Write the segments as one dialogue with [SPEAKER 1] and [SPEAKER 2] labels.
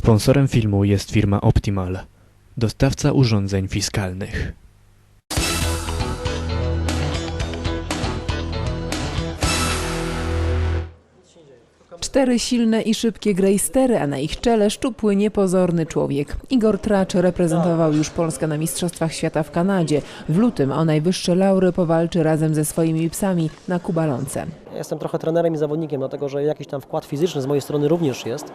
[SPEAKER 1] Sponsorem filmu jest firma Optimal, dostawca urządzeń fiskalnych.
[SPEAKER 2] Cztery silne i szybkie grejstery, a na ich czele szczupły, niepozorny człowiek. Igor Tracz reprezentował już Polskę na Mistrzostwach Świata w Kanadzie. W lutym o najwyższe laury powalczy razem ze swoimi psami na Kubalonce.
[SPEAKER 3] Ja Jestem trochę trenerem i zawodnikiem, dlatego że jakiś tam wkład fizyczny z mojej strony również jest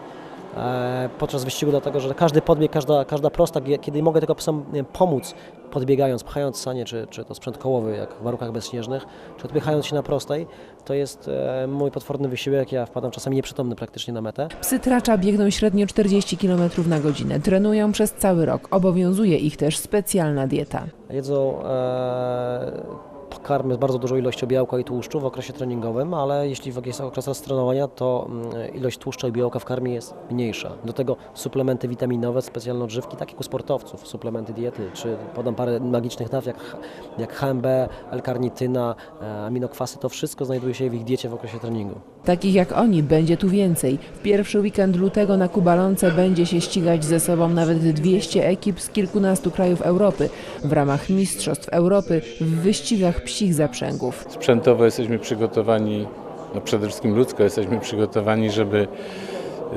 [SPEAKER 3] podczas wyścigu, dlatego że każdy podbieg, każda, każda prosta, kiedy mogę tylko psom pomóc, podbiegając, pchając sanie, czy, czy to sprzęt kołowy, jak w warunkach bezśnieżnych, czy odpychając się na prostej, to jest e, mój potworny wysiłek, ja wpadam czasami nieprzytomny praktycznie na metę.
[SPEAKER 2] Psy Tracza biegną średnio 40 km na godzinę. Trenują przez cały rok. Obowiązuje ich też specjalna dieta.
[SPEAKER 3] Jedzą e, pokarmy z bardzo dużą ilością białka i tłuszczu w okresie treningowym, ale jeśli jest okres roztrenowania, to mm, ilość tłuszczu i białka w karmie jest mniejsza. Do tego suplementy witaminowe, specjalne odżywki, tak jak u sportowców, suplementy diety, czy podam parę magicznych nazw jak, jak HMB, L-karnityna, e, aminokwasy, to wszystko znajduje się w ich diecie w okresie treningu.
[SPEAKER 2] Takich jak oni będzie tu więcej. W pierwszy weekend lutego na Kubalonce będzie się ścigać ze sobą nawet 200 ekip z kilkunastu krajów Europy w ramach Mistrzostw Europy w wyścigach psich zaprzęgów.
[SPEAKER 4] Sprzętowo jesteśmy przygotowani, no przede wszystkim ludzko jesteśmy przygotowani, żeby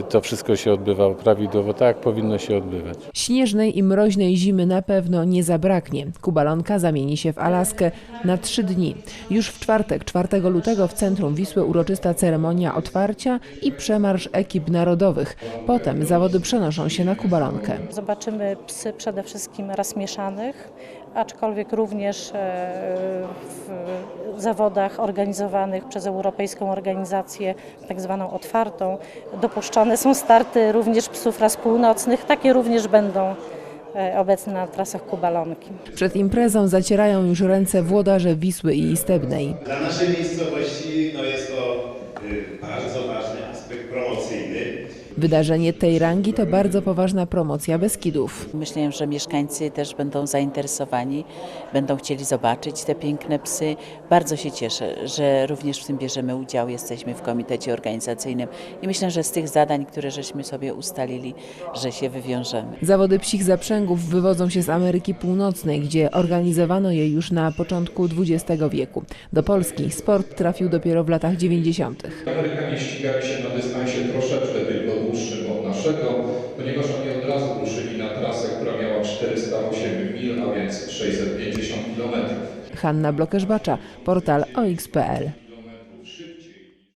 [SPEAKER 4] to wszystko się odbywało prawidłowo, tak jak powinno się odbywać.
[SPEAKER 2] Śnieżnej i mroźnej zimy na pewno nie zabraknie. Kubalonka zamieni się w Alaskę na trzy dni. Już w czwartek, 4 lutego w centrum Wisły uroczysta ceremonia otwarcia i przemarsz ekip narodowych. Potem zawody przenoszą się na Kubalonkę.
[SPEAKER 5] Zobaczymy psy przede wszystkim raz mieszanych, aczkolwiek również e, w zawodach organizowanych przez Europejską Organizację tak zwaną otwartą dopuszczone są starty również psów ras północnych. Takie również będą e, obecne na trasach Kubalonki.
[SPEAKER 2] Przed imprezą zacierają już ręce włodarze Wisły i Istebnej.
[SPEAKER 6] Dla naszej miejscowości no jest to y, bardzo ważny aspekt promocyjny.
[SPEAKER 2] Wydarzenie tej rangi to bardzo poważna promocja Beskidów.
[SPEAKER 7] Myślę, że mieszkańcy też będą zainteresowani, będą chcieli zobaczyć te piękne psy. Bardzo się cieszę, że również w tym bierzemy udział, jesteśmy w komitecie organizacyjnym i myślę, że z tych zadań, które żeśmy sobie ustalili, że się wywiążemy.
[SPEAKER 2] Zawody psich zaprzęgów wywodzą się z Ameryki Północnej, gdzie organizowano je już na początku XX wieku. Do Polski sport trafił dopiero w latach 90.
[SPEAKER 8] Amerykanie ścigali się na dystansie troszeczkę tylko dłuższym od naszego, ponieważ oni od razu ruszyli na trasę, która miała 408 mil, a więc 650 kilometrów.
[SPEAKER 2] Hanna Blokesz-Bacza, portal OX.pl.